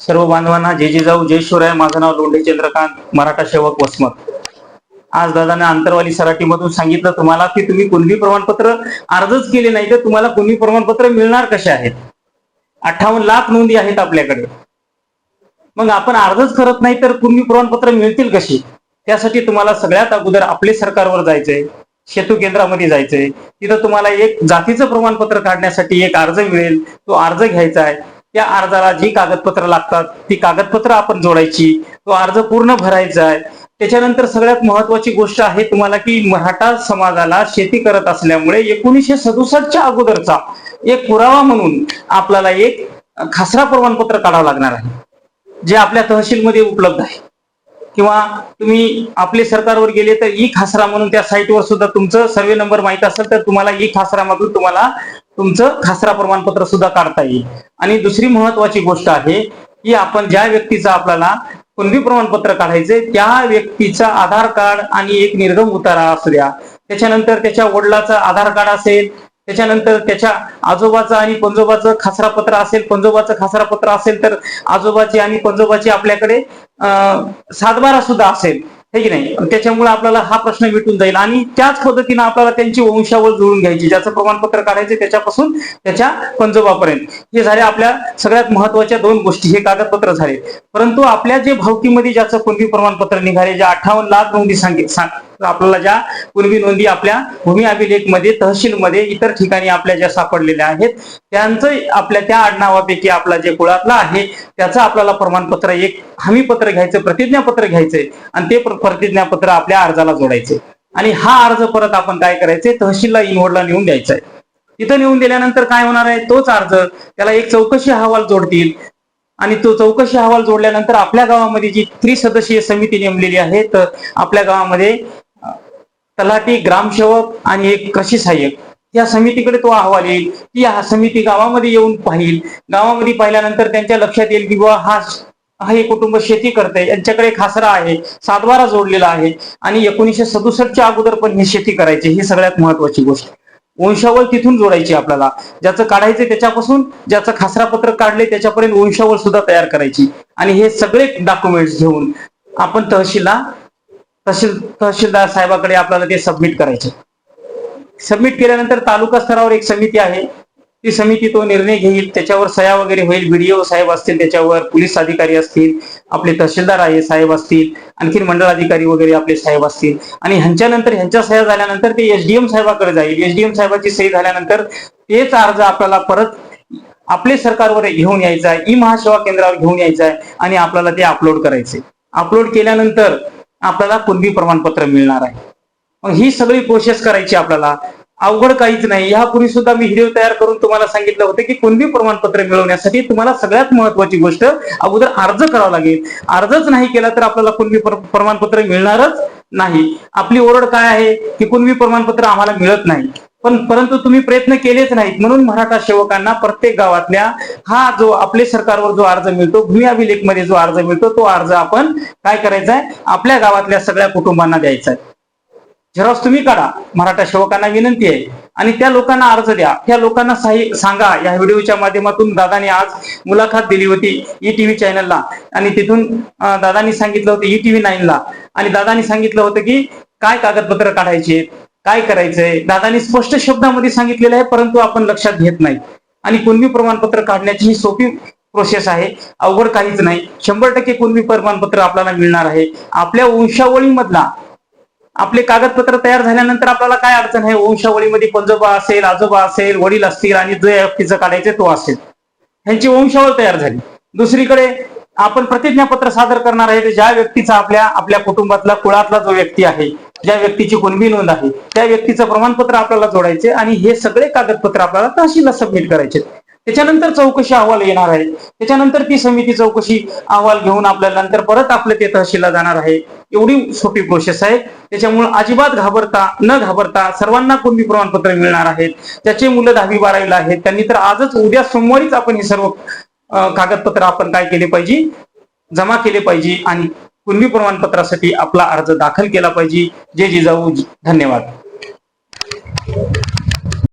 सर्व बांधवांना जे जिजाऊ जय शिवराय. माझं नाव लोंढे चंद्रकांत मराठा सेवक वसमत. आज दादाने आंतरवाली सराटीमधून सांगितलं तुम्हाला की तुम्ही कुणबी प्रमाणपत्र अर्जच केले नाही तर तुम्हाला कुणबी प्रमाणपत्र मिळणार कसे आहेत? अठ्ठावन्न लाख नोंदी आहेत आपल्याकडे. मग आपण अर्जच करत नाही तर कुणबी प्रमाणपत्र मिळतील कशी? त्यासाठी तुम्हाला सगळ्यात अगोदर आपले सरकारवर जायचंय सेतू केंद्रामध्ये जायचंय. तिथं तुम्हाला एक जातीचं प्रमाणपत्र काढण्यासाठी एक अर्ज मिळेल तो अर्ज घ्यायचा आहे. त्या अर्जाला जी कागदपत्र लागतात ती कागदपत्र आपण जोडायची तो अर्ज पूर्ण भरायचा आहे. त्याच्यानंतर सगळ्यात महत्वाची गोष्ट आहे तुम्हाला की मराठा समाजाला शेती करत असल्यामुळे एकोणीसशे सदुसष्टच्या अगोदरचा एक पुरावा म्हणून आपल्याला एक खासरा प्रमाणपत्र काढावं लागणार आहे. जे आपल्या तहसीलमध्ये उपलब्ध आहे. किंवा तुम्ही आपले सरकारवर गेले तर ई खासरा म्हणून त्या साईटवर सुद्धा तुमचं सर्वे नंबर माहीत असेल तर तुम्हाला ई खासरामधून तुम्हाला तुमचं खासरा प्रमाणपत्र सुद्धा काढता येईल. आणि दुसरी महत्वाची गोष्ट आहे की आपण ज्या व्यक्तीचा आपल्याला कुणबी प्रमाणपत्र काढायचंय त्या व्यक्तीचा आधार कार्ड आणि एक निर्गम उतारा असू द्या. त्याच्यानंतर त्याच्या वडिलाचा आधार कार्ड असेल त्याच्यानंतर त्याच्या आजोबाचं आणि पंजोबाचं खासरा पत्र असेल पंजोबाचं खासरा पत्र असेल तर आजोबाची आणि पंजोबाची आपल्याकडे अं, सातबारा सुद्धा असेल. हे की नाही? त्याच्यामुळे आपल्याला हा प्रश्न मिटून जाईल. आणि त्याच पद्धतीने आपल्याला त्यांची वंशावळ जुळून घ्यायची ज्याचं प्रमाणपत्र काढायचे त्याच्यापासून त्याच्या पंजोबापर्यंत. हे झाले आपल्या सगळ्यात महत्त्वाच्या दोन गोष्टी. हे कागदपत्र झाले. परंतु आपल्या जे भावकीमध्ये ज्याचं कुणबी प्रमाणपत्र निघाले जे अठ्ठावन्न लाख नोंदी सांगित सांग- आपल्याला ज्या पूर्वी नोंदी आपल्या भूमी अभिलेखमध्ये तहसीलमध्ये इतर ठिकाणी आपल्या ज्या सापडलेल्या आहेत त्यांचं आपल्या त्या आडनावापैकी आपला जे कुळातला आहे त्याचं आपल्याला प्रमाणपत्र एक हमीपत्र घ्यायचं प्रतिज्ञापत्र घ्यायचंय आणि ते प्रतिज्ञापत्र आपल्या अर्जाला जोडायचे आणि हा अर्ज परत आपण काय करायचंय? तहसीलला इनवडला नेऊन द्यायचा आहे तिथं नेऊन दिल्यानंतर काय होणार आहे? तोच अर्ज त्याला एक चौकशी अहवाल जोडतील. आणि तो चौकशी अहवाल जोडल्यानंतर आपल्या गावामध्ये जी त्रिसदस्यीय समिती नेमलेली आहे तर आपल्या गावामध्ये तलाठी ग्रामसेवक आणि एक कृषी सहाय्यक. या समितीकडे तो अहवाल येईल. की हा समिती गावामध्ये येऊन पाहिल. गावामध्ये पाहिल्यानंतर त्यांच्या लक्षात येईल की बाबा हा हा हे कुटुंब शेती करते यांच्याकडे खासरा आहे. सातबारा जोडलेला आहे. आणि एकोणीसशे सदुसष्टच्या अगोदर पण ही शेती करायची. ही सगळ्यात महत्वाची गोष्ट. वंशावळ तिथून जोडायची आपल्याला. ज्याचं काढायचं त्याच्यापासून ज्याचं खासरा पत्र काढले त्याच्यापर्यंत वंशावळ सुद्धा तयार करायची. आणि हे सगळे डॉक्युमेंट्स घेऊन आपण तहसीलला तहसील तहसीलदार साहेबाकडे आपल्याला ते सबमिट करायचे. सबमिट केल्यानंतर तालुका स्तरावर एक समिती आहे. ती समिती तो निर्णय घेईल. त्याच्यावर सह्या वगैरे होईल. बीडीओ साहेब असतील त्याच्यावर पोलीस अधिकारी असतील आपले तहसीलदार आहे साहेब असतील आणखीन मंडळ अधिकारी वगैरे आपले साहेब असतील. आणि ह्यांच्यानंतर ह्यांच्या सह्या झाल्यानंतर ते एसडीएम साहेबाकडे जाईल. एसडीएम साहेबाची सही झाल्यानंतर तेच अर्ज आपल्याला परत आपले सरकारवर घेऊन यायचा आहे. ई महासेवा केंद्रावर घेऊन यायचा आहे आणि आपल्याला ते अपलोड करायचे. अपलोड केल्यानंतर आपल्याला कुणबी प्रमाणपत्र मिळणार आहे. मग ही सगळी प्रोसेस करायची आपल्याला. अवघड काहीच नाही. यापूर्वी सुद्धा मी व्हिडिओ तयार करून तुम्हाला सांगितलं होतं की कुणबी प्रमाणपत्र मिळवण्यासाठी तुम्हाला सगळ्यात महत्वाची गोष्ट अगोदर अर्ज करावा लागेल. अर्जच नाही केला तर आपल्याला कुणबी प्रमाणपत्र मिळणारच नाही. आपली ओरड काय आहे की कुणबी प्रमाणपत्र आम्हाला मिळत नाही. पण परंतु तुम्ही प्रयत्न केलेच नाहीत. म्हणून मराठा सेवकांना प्रत्येक गावातल्या हा जो आपले सरकारवर जो अर्ज मिळतो भूमी अभिलेखमध्ये जो अर्ज मिळतो तो अर्ज आपण काय करायचा आहे? आपल्या गावातल्या सगळ्या कुटुंबांना द्यायचा आहे. झेरॉक्स तुम्ही काढा. मराठा सेवकांना विनंती आहे. आणि त्या लोकांना अर्ज द्या. त्या लोकांना सांगा. या व्हिडिओच्या माध्यमातून दादाने आज मुलाखत दिली होती ई टीव्ही चॅनलला आणि तिथून दादानी सांगितलं होतं ई टीव्ही नाईनला आणि दादानी सांगितलं होतं की काय कागदपत्र काढायचे काय करायचंय? दादानी स्पष्ट शब्दामध्ये सांगितलेलं आहे परंतु आपण लक्षात घेत नाही. आणि कुणबी प्रमाणपत्र काढण्याची ही सोपी प्रोसेस आहे. अवघड काहीच नाही. शंभर टक्के कुणबी प्रमाणपत्र आपल्याला मिळणार आहे. आपल्या वंशावळीमधला आपले कागदपत्र तयार झाल्यानंतर आपल्याला काय अडचण आहे? वंशावळीमध्ये पंजोबा असेल आजोबा असेल वडील असतील आणि जे व्यक्तीचं काढायचे तो असेल. ह्यांची वंशावळ तयार झाली. दुसरीकडे आपण प्रतिज्ञापत्र सादर करणार आहे. ज्या व्यक्तीचा आपल्या आपल्या कुटुंबातला कुळातला जो व्यक्ती आहे ज्या व्यक्तीची कुणबी नोंद आहे त्या व्यक्तीचं प्रमाणपत्र आपल्याला जोडायचे आणि हे सगळे कागदपत्र आपल्याला तहसीलला सबमिट करायचे. त्याच्यानंतर चौकशी अहवाल येणार आहे. त्याच्यानंतर ती समिती चौकशी अहवाल घेऊन आपल्याला नंतर परत आपलं ते तहसीलला जाणार आहे. एवढी सोपी प्रोसेस आहे. त्याच्यामुळे अजिबात घाबरता न घाबरता सर्वांना कुणबी प्रमाणपत्र मिळणार आहेत. त्याचे मुलं दहावी बारावीला आहेत त्यांनी तर आजच उद्या सोमवारीच आपण हे सर्व कागदपत्र आपण काय केले पाहिजे? जमा केले पाहिजे आणि कुणबी प्रमाणपत्रासाठी आपला अर्ज दाखल केला पाहिजे. जे जिजाऊ धन्यवाद.